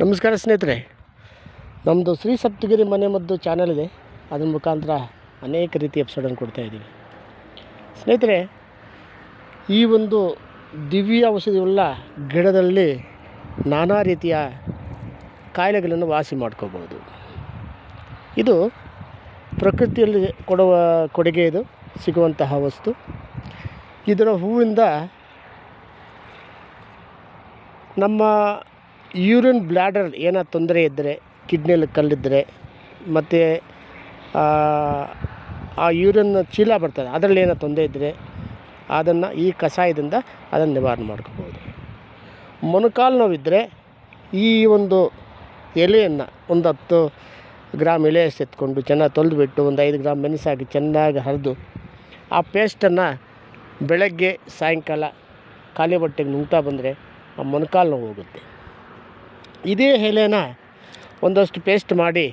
ನಮಸ್ಕಾರ ಸ್ನೇಹಿತರೆ ನಮ್ಮದು ಶ್ರೀ ಸಪ್ತಗಿರಿ ಮನೆ ಮದ್ದು ಚಾನಲ್ ಇದೆ. ಅದ್ರ ಮುಖಾಂತರ ಅನೇಕ ರೀತಿಯ ಎಪಿಸೋಡನ್ನು ಕೊಡ್ತಾ ಇದ್ದೀವಿ. ಸ್ನೇಹಿತರೆ, ಈ ಒಂದು ದಿವ್ಯ ಔಷಧಿಯುಳ್ಳ ಗಿಡದಲ್ಲಿ ನಾನಾ ರೀತಿಯ ಕಾಯಿಲೆಗಳನ್ನು ವಾಸಿ ಮಾಡ್ಕೋಬೋದು ಇದು ಪ್ರಕೃತಿಯಲ್ಲಿ ಕೊಡುವ ಕೊಡುಗೆ ಇದು, ಸಿಗುವಂತಹ ವಸ್ತು. ಇದರ ಹೂವಿಂದ ನಮ್ಮ ಯೂರಿನ್ ಬ್ಲ್ಯಾಡರ್ ಏನೋ ತೊಂದರೆ ಇದ್ದರೆ, ಕಿಡ್ನಿಯಲ್ಲಿ ಕಲ್ಲಿದ್ದರೆ ಮತ್ತು, ಆ ಯೂರಿನ್ ಚೀಲ ಬರ್ತದೆ, ಅದರಲ್ಲಿ ಏನೋ ತೊಂದರೆ ಇದ್ದರೆ, ಅದನ್ನು ಈ ಕಷಾಯದಿಂದ ಅದನ್ನು ನಿವಾರಣೆ ಮಾಡ್ಕೋಬೋದು. ಮೊಣಕಾಲು ನೋವಿದ್ದರೆ ಈ ಒಂದು ಎಲೆಯನ್ನು ಒಂದು ಹತ್ತು ಗ್ರಾಮ್ ಎಲೆ ಎತ್ಕೊಂಡು ಚೆನ್ನಾಗಿ ತೊಳೆದ್ಬಿಟ್ಟು ಒಂದು ಐದು ಗ್ರಾಮ್ ಮೆಣಸಾಕಿ ಚೆನ್ನಾಗಿ ಹರಿದು, ಆ ಪೇಸ್ಟನ್ನು ಬೆಳಗ್ಗೆ ಸಾಯಂಕಾಲ ಖಾಲಿ ಹೊಟ್ಟೆಗೆ ನುಂಗ್ತಾ ಬಂದರೆ ಆ ಮೊಣಕಾಲು ನೋವು ಹೋಗುತ್ತೆ. ಇದೇ ಎಲೆನ ಒಂದಷ್ಟು ಪೇಸ್ಟ್ ಮಾಡಿ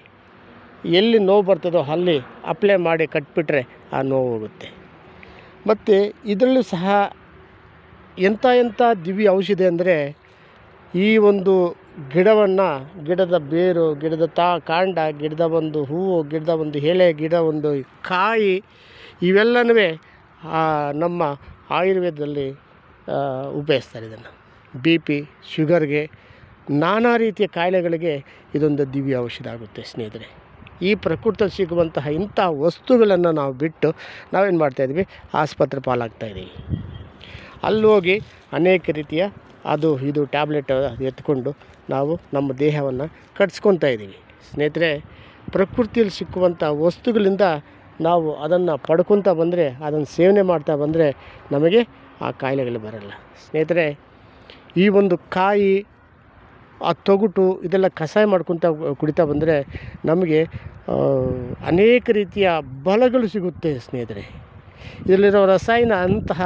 ಎಲ್ಲಿ ನೋವು ಬರ್ತದೋ ಅಲ್ಲಿ ಅಪ್ಲೈ ಮಾಡಿ ಕಟ್ಬಿಟ್ರೆ ಆ ನೋವು ಹೋಗುತ್ತೆ. ಮತ್ತು ಇದರಲ್ಲೂ ಸಹ ಎಂಥ ಎಂಥ ದಿವ್ಯ ಔಷಧಿ ಅಂದರೆ ಈ ಒಂದು ಗಿಡವನ್ನು, ಗಿಡದ ಬೇರು, ಗಿಡದ ತಾ, ಕಾಂಡ, ಗಿಡದ ಒಂದು ಹೂವು, ಗಿಡದ ಒಂದು ಎಲೆ, ಗಿಡ ಒಂದು ಕಾಯಿ ಇವೆಲ್ಲನೂ ನಮ್ಮ ಆಯುರ್ವೇದದಲ್ಲಿ ಉಪಯೋಗಿಸ್ತಾರೆ ಇದನ್ನು. ಬಿ ಪಿ ಶುಗರ್ಗೆ ನಾನಾ ರೀತಿಯ ಕಾಯಿಲೆಗಳಿಗೆ ಇದೊಂದು ದಿವ್ಯ ಔಷಧ ಆಗುತ್ತೆ ಸ್ನೇಹಿತರೆ. ಈ ಪ್ರಕೃತಿಯಲ್ಲಿ ಸಿಗುವಂತಹ ಇಂಥ ವಸ್ತುಗಳನ್ನು ನಾವು ಬಿಟ್ಟು ನಾವೇನು ಮಾಡ್ತಾಯಿದ್ವಿ ಆಸ್ಪತ್ರೆ ಪಾಲಾಗ್ತಾಯಿದ್ದೀವಿ ಅಲ್ಲಿ ಹೋಗಿ ಅನೇಕ ರೀತಿಯ ಅದು ಇದು ಟ್ಯಾಬ್ಲೆಟ್ ಎತ್ಕೊಂಡು ನಾವು ನಮ್ಮ ದೇಹವನ್ನು ಕಟ್ಸ್ಕೊತಾ ಇದ್ದೀವಿ. ಸ್ನೇಹಿತರೆ, ಪ್ರಕೃತಿಯಲ್ಲಿ ಸಿಕ್ಕುವಂಥ ವಸ್ತುಗಳಿಂದ ನಾವು ಅದನ್ನು ಪಡ್ಕೊತಾ ಬಂದರೆ, ಅದನ್ನು ಸೇವನೆ ಮಾಡ್ತಾ ಬಂದರೆ ನಮಗೆ ಆ ಕಾಯಿಲೆಗಳು ಬರಲ್ಲ. ಸ್ನೇಹಿತರೆ, ಈ ಒಂದು ಕಾಯಿ ಆ ತೊಗಟು ಇದೆಲ್ಲ ಕಷಾಯ ಮಾಡ್ಕೊತ ಕುಡಿತಾ ಬಂದರೆ ನಮಗೆ ಅನೇಕ ರೀತಿಯ ಬಲಗಳು ಸಿಗುತ್ತೆ ಸ್ನೇಹಿತರೆ. ಇದರಲ್ಲಿರೋ ರಸಾಯನ ಅಂತಹ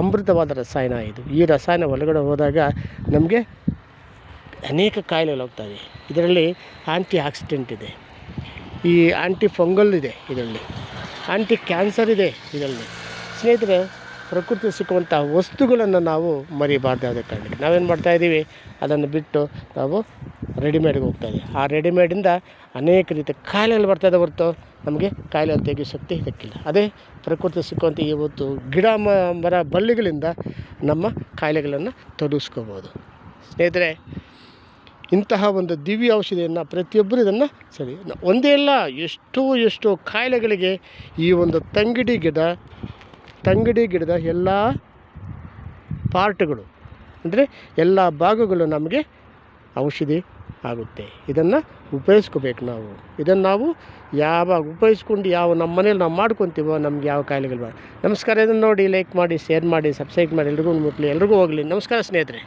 ಅಮೃತವಾದ ರಸಾಯನ ಇದು. ಈ ರಸಾಯನ ಒಳಗಡೆ ಹೋದಾಗ ನಮಗೆ ಅನೇಕ ಕಾಯಿಲೆಗಳು ಹೋಗ್ತವೆ. ಇದರಲ್ಲಿ ಆ್ಯಂಟಿ ಆಕ್ಸಿಡೆಂಟ್ ಇದೆ. ಈ ಆ್ಯಂಟಿ ಫಂಗಲ್ ಇದೆ ಇದರಲ್ಲಿ. ಆ್ಯಂಟಿ ಕ್ಯಾನ್ಸರ್ ಇದೆ ಇದರಲ್ಲಿ. ಸ್ನೇಹಿತರೆ ಪ್ರಕೃತಿ ಸಿಕ್ಕುವಂಥ ವಸ್ತುಗಳನ್ನು ನಾವು ಮರಿಬಾರ್ದಾದ ಕಾರಣಕ್ಕೆ. ನಾವೇನು ಮಾಡ್ತಾಯಿದ್ದೀವಿ ಅದನ್ನು ಬಿಟ್ಟು ನಾವು ರೆಡಿಮೇಡ್ಗೆ ಹೋಗ್ತಾಯಿದ್ದೀವಿ ಆ ರೆಡಿಮೇಡಿಂದ ಅನೇಕ ರೀತಿಯ ಕಾಯಿಲೆಗಳು ಬರ್ತಾಯಿದೆ ಹೊರತು ನಮಗೆ ಕಾಯಿಲೆ ತೆಗೆಯೋ ಶಕ್ತಿ ಇದಕ್ಕಿಲ್ಲ ಅದೇ ಪ್ರಕೃತಿ ಸಿಕ್ಕುವಂಥ ಇವತ್ತು ಗಿಡ ಮರ ಬಳ್ಳಿಗಳಿಂದ ನಮ್ಮ ಕಾಯಿಲೆಗಳನ್ನು ತೊಡಗಿಸ್ಕೋಬೋದು ಸ್ನೇಹಿತರೆ, ಇಂತಹ ಒಂದು ದಿವ್ಯ ಔಷಧಿಯನ್ನು ಪ್ರತಿಯೊಬ್ಬರು ಇದನ್ನು ಸರಿ, ಒಂದೇ ಅಲ್ಲ, ಎಷ್ಟೋ ಎಷ್ಟೋ ಕಾಯಿಲೆಗಳಿಗೆ ಈ ಒಂದು ತಂಗಿಡಿ ಗಿಡ ತಂಗಿಡಿ ಗಿಡದ ಎಲ್ಲ ಪಾರ್ಟ್ಗಳು, ಅಂದರೆ ಎಲ್ಲ ಭಾಗಗಳು ನಮಗೆ ಔಷಧಿ ಆಗುತ್ತೆ. ಇದನ್ನು ಉಪಯೋಗಿಸ್ಕೋಬೇಕು ನಾವು. ಇದನ್ನು ನಾವು ಯಾವಾಗ ಉಪಯೋಗಿಸ್ಕೊಂಡು ಯಾವ ನಮ್ಮ ಮನೇಲಿ ನಾವು ಮಾಡ್ಕೊತೀವೋ ನಮ್ಗೆ ಯಾವ ಕಾಯಿಲೆಗಳು ನಮಸ್ಕಾರ. ಇದನ್ನು ನೋಡಿ ಲೈಕ್ ಮಾಡಿ ಶೇರ್ ಮಾಡಿ ಸಬ್ಸ್ಕ್ರೈಬ್ ಮಾಡಿ. ಎಲ್ರಿಗೂ ಮುಟ್ಲಿ. ಎಲ್ರಿಗೂ ಹೋಗಲಿ. ನಮಸ್ಕಾರ ಸ್ನೇಹಿತರೆ.